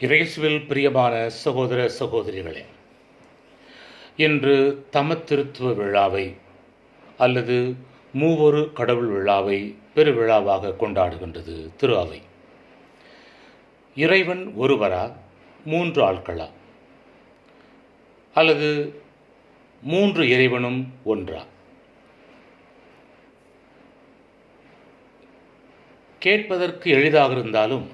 இறைசுவில் பிரியமான சகோதர சகோதரிகளே இன்று தமத்திருத்துவ விழாவை அல்லது மூவொரு கடவுள் விழாவை பெருவிழாவாக கொண்டாடுகின்றது திரு அவை. இறைவன் ஒருவரா மூன்று ஆட்களா அல்லது மூன்று இறைவனும் ஒன்றா? கேட்பதற்கு எளிதாக இருந்தாலும்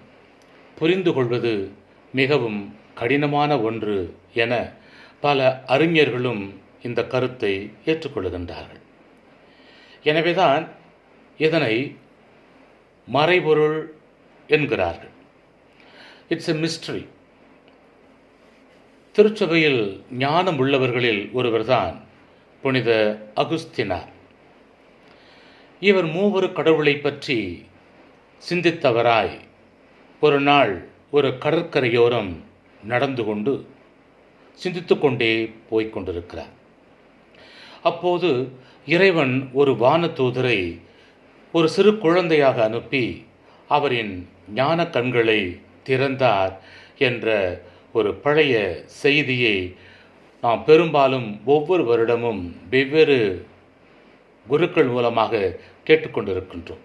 புரிந்து கொள்வது மிகவும் கடினமான ஒன்று என பல அறிஞர்களும் இந்த கருத்தை ஏற்றுக்கொள்கின்றார்கள். எனவேதான் இதனை மறைபொருள் என்கிறார்கள். இட்ஸ் எ மிஸ்ட்ரி திருச்சபையில் ஞானம் உள்ளவர்களில் ஒருவர்தான் புனித அகுஸ்தினார். இவர் மூவரு கடவுளை பற்றி சிந்தித்தவராய் ஒரு நாள் ஒரு கடற்கரையோரம் நடந்து கொண்டு சிந்தித்து கொண்டே போய்க் கொண்டிருக்கிறார். அப்போது இறைவன் ஒரு வானதூதரை ஒரு சிறு குழந்தையாக அனுப்பி அவரின் ஞான கண்களை திறந்தார் என்ற ஒரு பழைய செய்தியை நாம் பெரும்பாலும் ஒவ்வொரு வருடமும் வெவ்வேறு குருக்கள் மூலமாக கேட்டுக்கொண்டிருக்கின்றோம்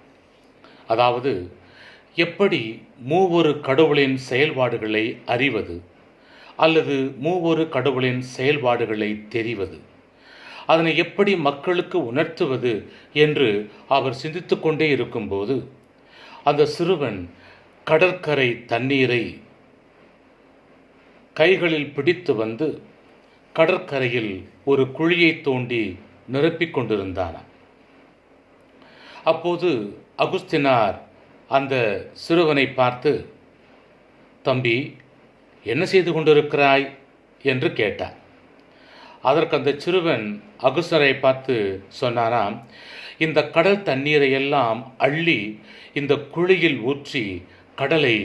அதாவது எப்படி மூவொரு கடவுளின் செயல்பாடுகளை அறிவது அல்லது மூவொரு கடவுளின் செயல்பாடுகளை தெரிவது? அதனை எப்படி மக்களுக்கு உணர்த்துவது என்று அவர் சிந்தித்து கொண்டே இருக்கும்போது அந்த சிறுவன் கடற்கரை தண்ணீரை கைகளில் பிடித்து வந்து கடற்கரையில் ஒரு குழியை தோண்டி நிரப்பிக் கொண்டிருந்தான். அப்போது அகுஸ்தினார் அந்த சிறுவனை பார்த்து தம்பி என்ன செய்து கொண்டிருக்கிறாய்? என்று கேட்டார் அதற்கு அந்த சிறுவன் அகுசரை பார்த்து சொன்னாராம் இந்த கடல் தண்ணீரை எல்லாம் அள்ளி இந்த குழியில் ஊற்றி கடலை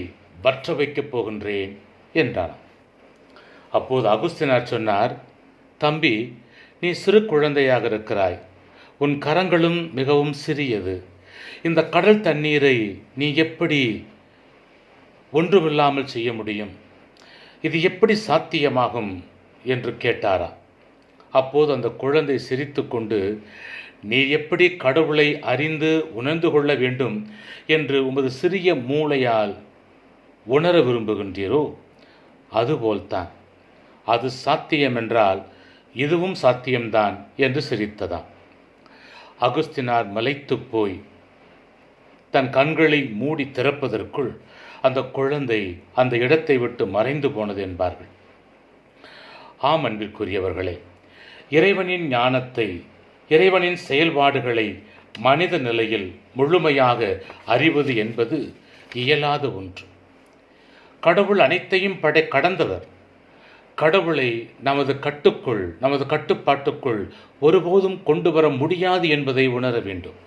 வற்ற வைக்கப் போகின்றேன் என்றான் அப்போது அகுஸ்தினார் சொன்னார் தம்பி நீ சிறு குழந்தையாக இருக்கிறாய். உன் கரங்களும் மிகவும் சிறியது. இந்த கடல் தண்ணீரை நீ எப்படி ஒன்றுமில்லாமல் செய்ய முடியும்? இது எப்படி சாத்தியமாகும்? என்று கேட்டாரா. அப்போது அந்த குழந்தை சிரித்து கொண்டு நீ எப்படி கடவுளை அறிந்து உணர்ந்து கொள்ள வேண்டும் என்று உமது சிறிய மூளையால் உணர விரும்புகின்றீரோ? அதுபோல்தான். அது சாத்தியம் என்றால் இதுவும் சாத்தியம்தான் என்று சிரித்ததாம். அகுஸ்தினார் மலைத்து போய் தன் கண்களை மூடி திறப்பதற்குள் அந்த குழந்தை அந்த இடத்தை விட்டு மறைந்து போனது என்பார்கள். ஆம் அன்பிற்குரியவர்களே இறைவனின் ஞானத்தை இறைவனின் செயல்பாடுகளை மனித நிலையில் முழுமையாக அறிவது என்பது இயலாத ஒன்று. கடவுள் அனைத்தையும் படை கடந்தவர். கடவுளை நமது கட்டுக்குள் நமது கட்டுப்பாட்டுக்குள் ஒருபோதும் கொண்டு வர முடியாது என்பதை உணர வேண்டும்.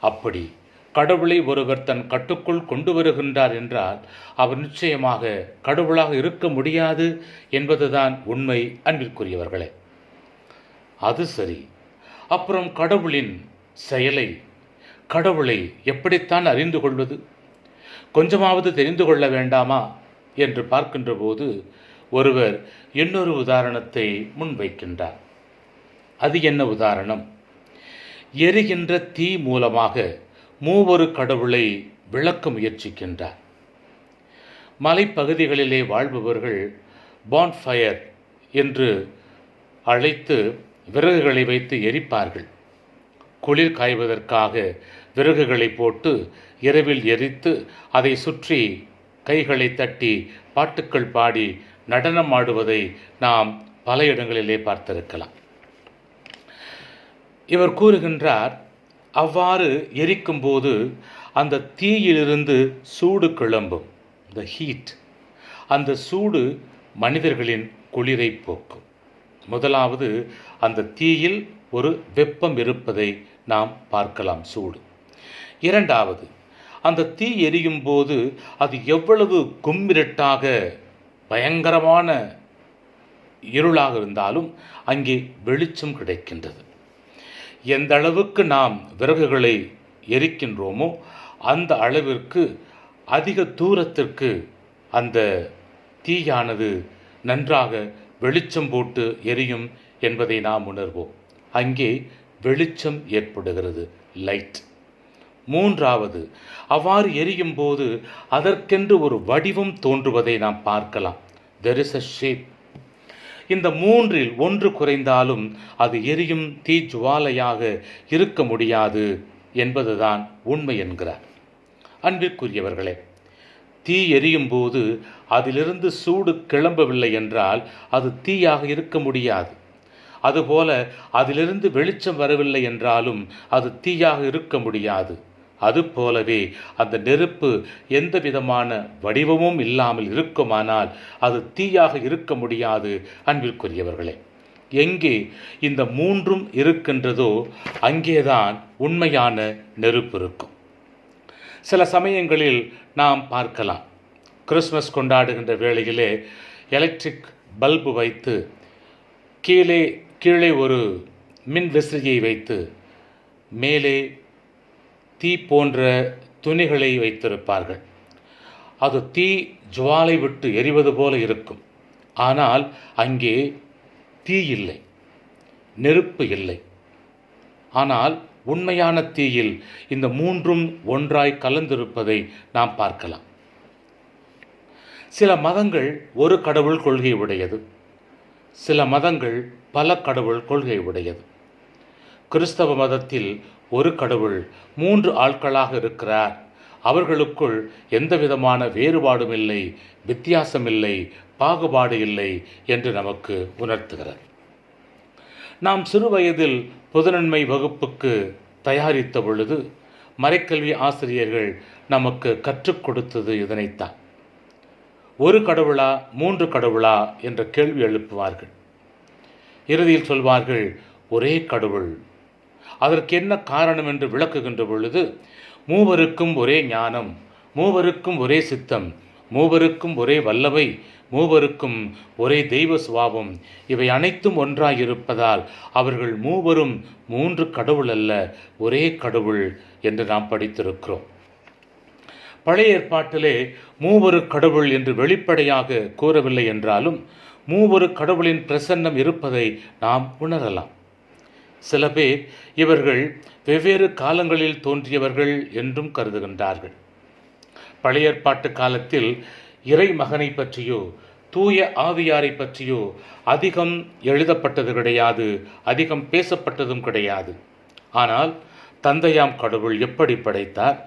அப்படி கடவுளை ஒருவர் தன் கட்டுக்குள் கொண்டு வருகின்றார் என்றால் அவர் நிச்சயமாக கடவுளாக இருக்க முடியாது என்பதுதான் உண்மை அன்பிற்குரியவர்களே. அது சரி. அப்புறம் கடவுளின் செயலை கடவுளை எப்படித்தான் அறிந்து கொள்வது? கொஞ்சமாவது தெரிந்து கொள்ள வேண்டாமா? என்று பார்க்கின்ற போது ஒருவர் இன்னொரு உதாரணத்தை முன்வைக்கின்றார். அது என்ன உதாரணம்? எரிகின்ற தீ மூலமாக மூவொரு கடவுளை விளக்க முயற்சிக்கின்றார். மலைப்பகுதிகளிலே வாழ்பவர்கள் பான்ஃபயர் என்று அழைத்து விறகுகளை வைத்து எரிப்பார்கள். குளிர் காய்வதற்காக விறகுகளை போட்டு இரவில் எரித்து அதை சுற்றி கைகளை தட்டி பாட்டுக்கள் பாடி நடனம் ஆடுவதை நாம் பல இடங்களிலே பார்த்திருக்கலாம். இவர் கூறுகின்றார் அவ்வாறு எரிக்கும்போது அந்த தீயிலிருந்து சூடு கிளம்பும் த ஹீட் அந்த சூடு மனிதர்களின் குளிரை போக்கும். முதலாவது அந்த தீயில் ஒரு வெப்பம் இருப்பதை நாம் பார்க்கலாம் சூடு. இரண்டாவது அந்த தீ எரியும் போது அது எவ்வளவு கும்மிரட்டாக பயங்கரமான இருளாக இருந்தாலும் அங்கே வெளிச்சம் கிடைக்கின்றது. எந்த அளவுக்கு நாம் விறகுகளை எரிக்கின்றோமோ அந்த அளவிற்கு அதிக தூரத்திற்கு அந்த தீயானது நன்றாக வெளிச்சம் போட்டு எரியும் என்பதை நாம் உணர்வோம். அங்கே வெளிச்சம் ஏற்படுகிறது லைட் மூன்றாவது அவ்வாறு எரியும் போது அதற்கென்று ஒரு வடிவம் தோன்றுவதை நாம் பார்க்கலாம். தெர் இஸ் அ ஷேப் இந்த மூன்றில் ஒன்று குறைந்தாலும் அது எரியும் தீ ஜுவாலையாக இருக்க முடியாது என்பதுதான் உண்மை என்கிறார். அன்பிற்குரியவர்களே தீ எரியும் போது அதிலிருந்து சூடு கிளம்பவில்லை என்றால் அது தீயாக இருக்க முடியாது. அதுபோல அதிலிருந்து வெளிச்சம் வரவில்லை என்றாலும் அது தீயாக இருக்க முடியாது. அதுபோலவே அந்த நெருப்பு எந்த விதமான வடிவமும் இல்லாமல் இருக்குமானால் அது தீயாக இருக்க முடியாது அன்பிற்குரியவர்களே. எங்கே இந்த மூன்றும் இருக்கின்றதோ அங்கேதான் உண்மையான நெருப்பு இருக்கும். சில சமயங்களில் நாம் பார்க்கலாம். கிறிஸ்மஸ் கொண்டாடுகின்ற வேளையிலே எலக்ட்ரிக் பல்பு வைத்து கீழே கீழே ஒரு மின் விசிறியை வைத்து மேலே தீ போன்ற துணிகளை வைத்திருப்பார்கள். அது தீ ஜுவாலை விட்டு எரிவது போல இருக்கும். ஆனால் அங்கே தீ இல்லை நெருப்பு இல்லை. ஆனால் உண்மையான தீயில் இந்த மூன்றும் ஒன்றாய் கலந்திருப்பதை நாம் பார்க்கலாம். சில மதங்கள் ஒரு கடவுள் கொள்கை உடையது. சில மதங்கள் பல கடவுள் கொள்கை உடையது. கிறிஸ்தவ மதத்தில் ஒரு கடவுள் மூன்று ஆட்களாக இருக்கிறார். அவர்களுக்குள் எந்த விதமான வேறுபாடும் இல்லை வித்தியாசம் இல்லை பாகுபாடு இல்லை என்று நமக்கு உணர்த்துகிறார் நாம் சிறுவயதில் பொதுநன்மை வகுப்புக்கு தயாரித்த பொழுது மறைக்கல்வி ஆசிரியர்கள் நமக்கு கற்றுக் கொடுத்தது இதனைத்தான். ஒரு கடவுளா மூன்று கடவுளா என்ற கேள்வி எழுப்புவார்கள். இறுதியில் சொல்வார்கள் ஒரே கடவுள் அதற்கு என்ன காரணம் என்று விளக்குகின்ற பொழுது மூவருக்கும் ஒரே ஞானம் மூவருக்கும் ஒரே சித்தம் மூவருக்கும் ஒரே வல்லவை மூவருக்கும் ஒரே தெய்வ சுவாபம் இவை அனைத்தும் ஒன்றாயிருப்பதால் அவர்கள் மூவரும் மூன்று கடவுள் அல்ல ஒரே கடவுள் என்று நாம் படித்திருக்கிறோம். பழைய ஏற்பாட்டிலே மூவரு கடவுள் என்று வெளிப்படையாக கூறவில்லை என்றாலும் மூவரு கடவுளின் பிரசன்னம் இருப்பதை நாம் உணரலாம். சில பேர் இவர்கள் வெவ்வேறு காலங்களில் தோன்றியவர்கள் என்றும் கருதுகின்றார்கள். பழையற்பாட்டு காலத்தில் இறை மகனை பற்றியோ தூய ஆவியாரை பற்றியோ அதிகம் எழுதப்பட்டது கிடையாது அதிகம் பேசப்பட்டதும் கிடையாது. ஆனால் தந்தையாம் கடவுள் எப்படி படைத்தார்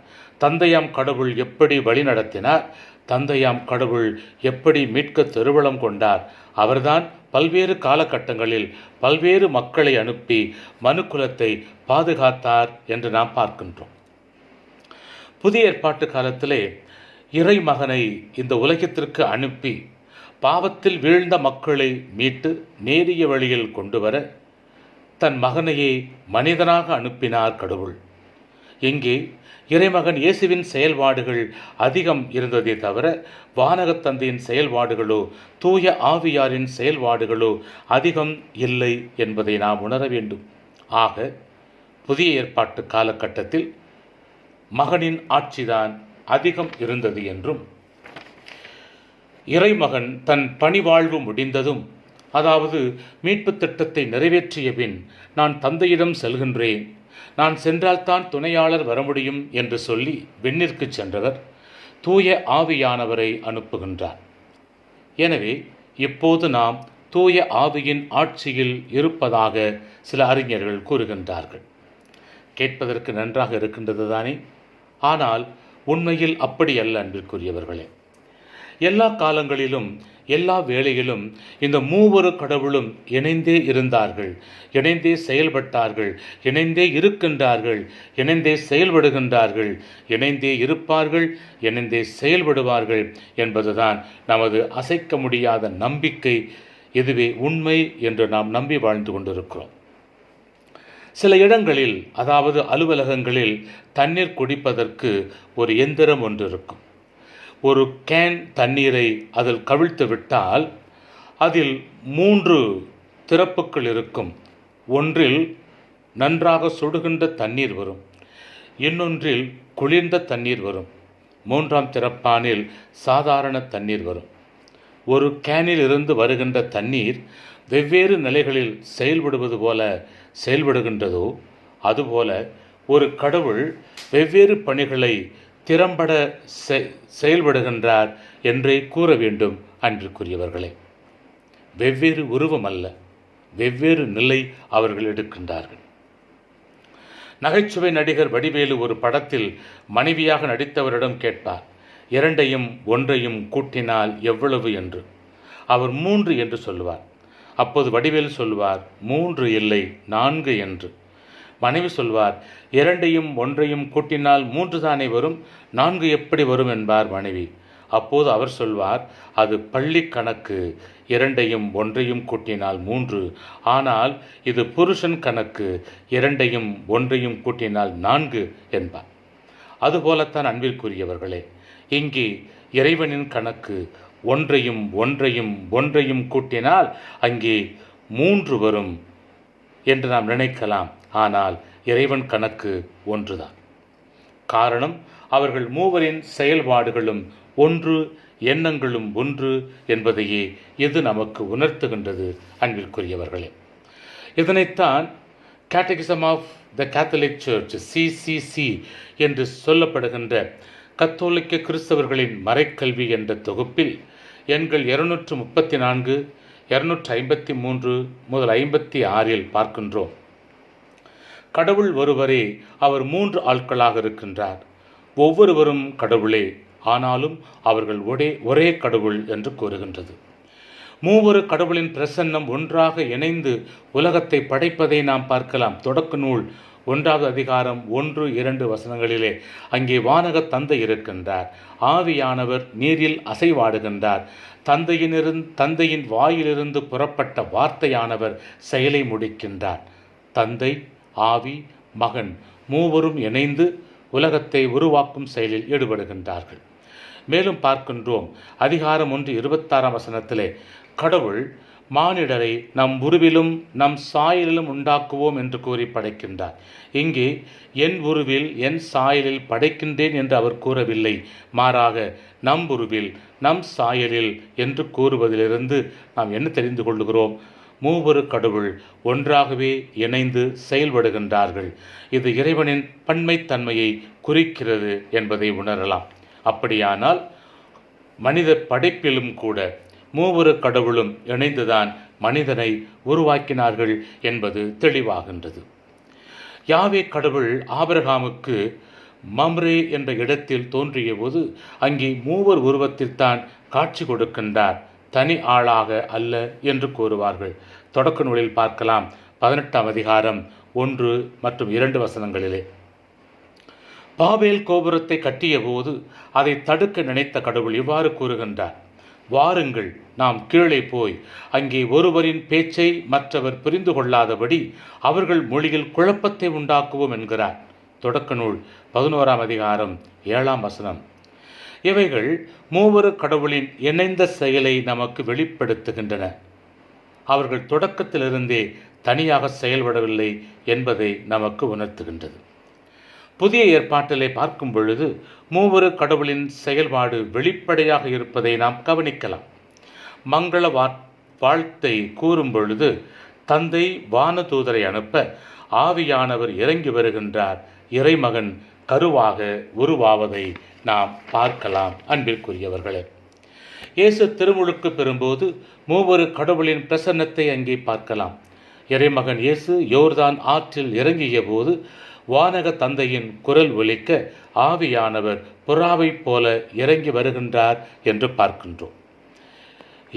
தந்தையாம் கடவுள் எப்படி வழிநடத்தினார் தந்தையாம் கடவுள் எப்படி மீட்க திருவளம் கொண்டார்? அவர்தான் பல்வேறு காலகட்டங்களில் பல்வேறு மக்களை அனுப்பி மனுக்குலத்தை பாதுகாத்தார் என்று நாம் பார்க்கின்றோம். புதிய ஏற்பாட்டு காலத்திலே இறை மகனை இந்த உலகத்திற்கு அனுப்பி பாவத்தில் வீழ்ந்த மக்களை மீட்டு நேரிய வழியில் கொண்டு வர தன் மகனையே மனிதனாக அனுப்பினார் கடவுள். இங்கே இறைமகன் இயேசுவின் செயல்பாடுகள் அதிகம் இருந்ததே தவிர வானகத் தந்தையின் செயல்பாடுகளோ தூய ஆவியாரின் செயல்பாடுகளோ அதிகம் இல்லை என்பதை நாம் உணர வேண்டும். ஆக புதிய ஏற்பாட்டு காலகட்டத்தில் மகனின் ஆட்சிதான் அதிகம் இருந்தது என்றும் இறைமகன் தன் பணிவாழ்வு முடிந்ததும் அதாவது மீட்புத் திட்டத்தை நிறைவேற்றிய பின் நான் தந்தையிடம் செல்கின்றேன் நான் சென்றால்தான் துணையாளர் வர முடியும் என்று சொல்லி விண்ணிற்கு சென்றவர் தூய ஆவியானவரை அனுப்புகின்றார். எனவே இப்போது நாம் தூய ஆவியின் ஆட்சியில் இருப்பதாக சில அறிஞர்கள் கூறுகின்றார்கள். கேட்பதற்கு நன்றாக இருக்கின்றது தானே? ஆனால் உண்மையில் அப்படி அல்ல அன்பிற்குரியவர்களே. எல்லா காலங்களிலும் எல்லா வேளையிலும் இந்த மூவரு கடவுளும் இணைந்தே இருந்தார்கள். இணைந்தே செயல்பட்டார்கள். இணைந்தே இருக்கின்றார்கள். இணைந்தே செயல்படுகின்றார்கள். இணைந்தே இருப்பார்கள். இணைந்தே செயல்படுவார்கள் என்பதுதான் நமது அசைக்க முடியாத நம்பிக்கை. இதுவே உண்மை என்று நாம் நம்பி வாழ்ந்து கொண்டிருக்கிறோம். சில இடங்களில் அதாவது அலுவலகங்களில் தண்ணீர் குடிப்பதற்கு ஒரு எந்திரம் ஒன்று இருக்கும். ஒரு கேன் தண்ணீரை அதில் கவிழ்த்து விட்டால் அதில் மூன்று திறப்புகள் இருக்கும். ஒன்றில் நன்றாக சுடுகின்ற தண்ணீர் வரும். இன்னொன்றில் குளிர்ந்த தண்ணீர் வரும். மூன்றாம் திறப்பானில் சாதாரண தண்ணீர் வரும். ஒரு கேனில் இருந்து வருகின்ற தண்ணீர் வெவ்வேறு நிலைகளில் செயல்படுவது போல செயல்படுகின்றதோ அதுபோல ஒரு கடவுள் வெவ்வேறு பணிகளை திறம்பட செயல்படுகின்றார் என்றே கூற வேண்டும் அன்றுக்குரியவர்களே வெவ்வேறு உருவம் அல்ல வெவ்வேறு நிலை அவர்கள் எடுக்கின்றார்கள். நகைச்சுவை நடிகர் வடிவேலு ஒரு படத்தில் மனைவியாக நடித்தவரிடம் கேட்பார் இரண்டையும் ஒன்றையும் கூட்டினால் எவ்வளவு என்று? அவர் மூன்று என்று சொல்லுவார். அப்போது வடிவேலு சொல்வார் மூன்று இல்லை நான்கு என்று. மனைவி சொல்வார் இரண்டையும் ஒன்றையும் கூட்டினால் மூன்று தானே வரும்? நான்கு எப்படி வரும்? என்பார் மனைவி. அப்போது அவர் சொல்வார் அது பள்ளி கணக்கு. இரண்டையும் ஒன்றையும் கூட்டினால் மூன்று. ஆனால் இது புருஷன் கணக்கு. இரண்டையும் ஒன்றையும் கூட்டினால் நான்கு என்பார். அதுபோலத்தான் அன்பிற்குரியவர்களே இங்கே இறைவனின் கணக்கு. ஒன்றையும் ஒன்றையும் ஒன்றையும் கூட்டினால் அங்கே மூன்று வரும் என்று நாம் நினைக்கலாம். ஆனால் இறைவன் கணக்கு ஒன்றுதான். காரணம் அவர்கள் மூவரின் செயல்பாடுகளும் ஒன்று எண்ணங்களும் ஒன்று என்பதையே எது நமக்கு உணர்த்துகின்றது அன்பிற்குரியவர்களே. இதனைத்தான் catechism of the Catholic Church CCC என்று சொல்லப்படுகின்ற கத்தோலிக்க கிறிஸ்தவர்களின் மறைக்கல்வி என்ற தொகுப்பில் எண்கள் இருநூற்று முப்பத்தி நான்கு இருநூற்று ஐம்பத்தி மூன்று முதல் ஐம்பத்தி ஆறில் பார்க்கின்றோம். கடவுள் ஒருவரே அவர் மூன்று ஆட்களாக இருக்கின்றார். ஒவ்வொருவரும் கடவுளே ஆனாலும் அவர்கள் ஒரே ஒரே கடவுள் என்று கூறுகின்றது. மூவரு கடவுளின் பிரசன்னம் ஒன்றாக இணைந்து உலகத்தை படைப்பதை நாம் பார்க்கலாம். தொடக்க நூல் ஒன்றாவது அதிகாரம் ஒன்று இரண்டு வசனங்களிலே அங்கே வானக தந்தை இருக்கின்றார். ஆவியானவர் நீரில் அசைவாடுகின்றார். தந்தையினிருந்து தந்தையின் வாயிலிருந்து புறப்பட்ட வார்த்தையானவர் செயலை முடிக்கின்றார். தந்தை ஆவி மகன் மூவரும் இணைந்து உலகத்தை உருவாக்கும் செயலில் ஈடுபடுகின்றார்கள். மேலும் பார்க்கின்றோம் அதிகாரம் ஒன்று இருபத்தாறாம் வசனத்திலே கடவுள் மானிடரை நம் உருவிலும் நம் சாயலிலும் உண்டாக்குவோம் என்று கூறி படைக்கின்றார். இங்கே என் உருவில் என் சாயலில் படைக்கின்றேன் என்று அவர் கூறவில்லை. மாறாக நம் உருவில் நம் சாயலில் என்று கூறுவதிலிருந்து நாம் என்ன தெரிந்து கொள்ளுகிறோம்? மூவரு கடவுள் ஒன்றாகவே இணைந்து செயல்படுகின்றார்கள். இது இறைவனின் பன்மைத்தன்மையை குறிக்கிறது என்பதை உணரலாம். அப்படியானால் மனித படைப்பிலும் கூட மூவரு கடவுளும் இணைந்துதான் மனிதனை உருவாக்கினார்கள் என்பது தெளிவாகின்றது. யாவே கடவுள் ஆபரகாமுக்கு மம்ரே என்ற இடத்தில் தோன்றிய போது அங்கே மூவர் உருவத்தில்தான் காட்சி கொடுக்கின்றார். தனி ஆளாக அல்ல என்று கூறுவார்கள். தொடக்க நூலில் பார்க்கலாம். பதினெட்டாம் அதிகாரம் ஒன்று மற்றும் இரண்டு வசனங்களிலே. பாபேல் கோபுரத்தை கட்டிய போது அதை தடுக்க நினைத்த கடவுள் இவ்வாறு கூறுகின்றார். வாருங்கள் நாம் கீழே போய் அங்கே ஒருவரின் பேச்சை மற்றவர் புரிந்து கொள்ளாதபடி அவர்கள் மொழியில் குழப்பத்தை உண்டாக்குவோம் என்கிறார். தொடக்க நூல் பதினோராம் அதிகாரம் ஏழாம் வசனம். இவைகள் மூவரு கடவுளின் இணைந்த செயலை நமக்கு வெளிப்படுத்துகின்றன. அவர்கள் தொடக்கத்திலிருந்தே தனியாக செயல்படவில்லை என்பதை நமக்கு உணர்த்துகின்றது. புதிய ஏற்பாட்டிலே பார்க்கும் பொழுது மூவரு கடவுளின் செயல்பாடு வெளிப்படையாக இருப்பதை நாம் கவனிக்கலாம். மங்கள வா வாழ்த்தை கூறும் பொழுது தந்தை வானதூதரை அனுப்ப ஆவியானவர் இறங்கி வருகின்றார். இறைமகன் கருவாக உருவாவதை நாம் பார்க்கலாம் அன்பிற்குரியவர்களே. இயேசு திருமுழுக்கு பெறும்போது மூவரு கடவுளின் பிரசன்னத்தை அங்கே பார்க்கலாம். இறைமகன் இயேசு யோர்தான் ஆற்றில் இறங்கிய போது வானக தந்தையின் குரல் ஒலிக்க ஆவியானவர் புறாவைப் போல இறங்கி வருகின்றார் என்று பார்க்கின்றோம்.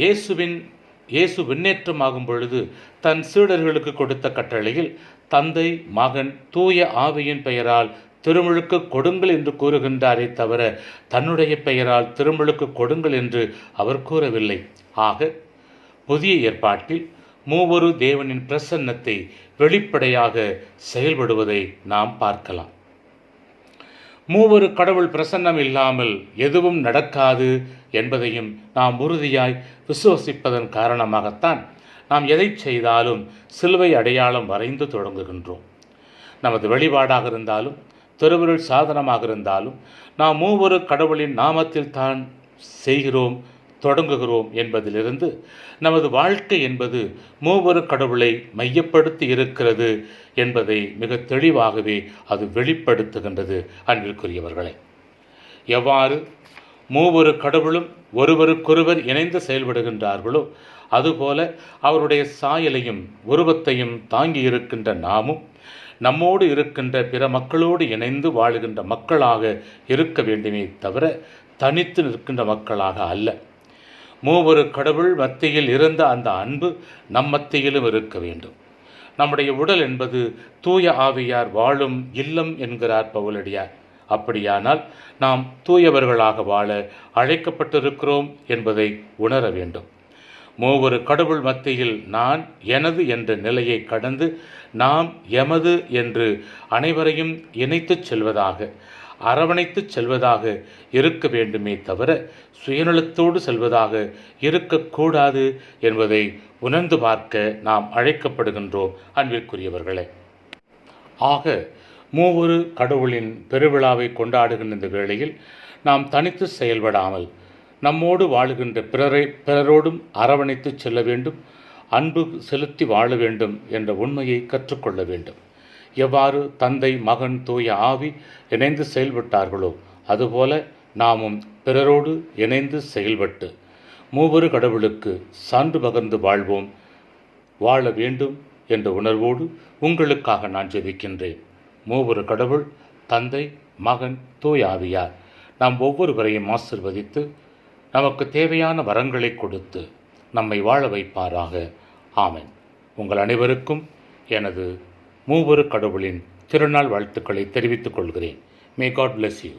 இயேசுவின் இயேசு விண்ணேற்றமாகும் பொழுது தன் சீடர்களுக்கு கொடுத்த கட்டளையில் தந்தை மகன் தூய ஆவியின் பெயரால் திருமுழுக்கு கொடுங்கள் என்று கூறுகின்றாரே தவிர தன்னுடைய பெயரால் திருமுழுக்கு கொடுங்கள் என்று அவர் கூறவில்லை. ஆக புதிய ஏற்பாட்டில் மூவரு தேவனின் பிரசன்னத்தை வெளிப்படையாக செயல்படுவதை நாம் பார்க்கலாம். மூவரு கடவுள் பிரசன்னம் இல்லாமல் எதுவும் நடக்காது என்பதையும் நாம் உறுதியாய் விசுவசிப்பதன் காரணமாகத்தான் நாம் எதை செய்தாலும் சிலுவை அடையாளம் வரைந்து தொடங்குகின்றோம். நமது வழிபாடாக இருந்தாலும் திருவருள் சாதனமாக இருந்தாலும் நாம் மூவொரு கடவுளின் நாமத்தில் தான் செய்கிறோம் தொடங்குகிறோம் என்பதிலிருந்து நமது வாழ்க்கை என்பது மூவரு கடவுளை மையப்படுத்தி இருக்கிறது என்பதை மிக தெளிவாகவே அது வெளிப்படுத்துகின்றது அன்பிற்குரியவர்களை. எவ்வாறு மூவொரு கடவுளும் ஒருவருக்கொருவர் இணைந்து செயல்படுகின்றார்களோ அதுபோல அவருடைய சாயலையும் உருவத்தையும் தாங்கி இருக்கின்ற நாமும் நம்மோடு இருக்கின்ற பிற மக்களோடு இணைந்து வாழுகின்ற மக்களாக இருக்க வேண்டுமே தவிர தனித்து நிற்கின்ற மக்களாக அல்ல. மூவொரு கடவுள் மத்தியில் இருந்த அந்த அன்பு நம் மத்தியிலும் இருக்க வேண்டும். நம்முடைய உடல் என்பது தூய ஆவியார் வாழும் இல்லம் என்கிறார் பவுலடியார். அப்படியானால் நாம் தூயவர்களாக வாழ அழைக்கப்பட்டிருக்கிறோம் என்பதை உணர வேண்டும். மூவொரு கடவுள் மத்தியில் நான் எனது என்ற நிலையை கடந்து நாம் எமது என்று அனைவரையும் இணைத்துச் செல்வதாக அரவணைத்துச் செல்வதாக இருக்க வேண்டுமே தவிர சுயநலத்தோடு செல்வதாக இருக்கக்கூடாது என்பதை உணர்ந்து பார்க்க நாம் அழைக்கப்படுகின்றோம் அன்பிற்குரியவர்களே. ஆக மூவொரு கடவுளின் பெருவிழாவை கொண்டாடுகின்ற இந்த வேளையில் நாம் தனித்து செயல்படாமல் நம்மோடு வாழுகின்ற பிறரை பிறரோடும் அரவணைத்து செல்ல வேண்டும் அன்பு செலுத்தி வாழ வேண்டும் என்ற உண்மையை கற்றுக்கொள்ள வேண்டும். எவ்வாறு தந்தை மகன் தூய ஆவி இணைந்து செயல்பட்டார்களோ அதுபோல நாமும் பிறரோடு இணைந்து செயல்பட்டு மூவரு கடவுளுக்கு சான்று பகர்ந்து வாழ்வோம் வாழ வேண்டும் என்ற உணர்வோடு உங்களுக்காக நான் ஜெபிக்கின்றேன். மூவரு கடவுள் தந்தை மகன் தூயாவியார் நாம் ஒவ்வொருவரையும் ஆசிர்வதித்து நமக்கு தேவையான வரங்களை கொடுத்து நம்மை வாழ வைப்பாராக. ஆமென். உங்கள் அனைவருக்கும் எனது மூவரு கடவுளின் திருநாள் வாழ்த்துக்களை தெரிவித்துக் கொள்கிறேன். May God bless you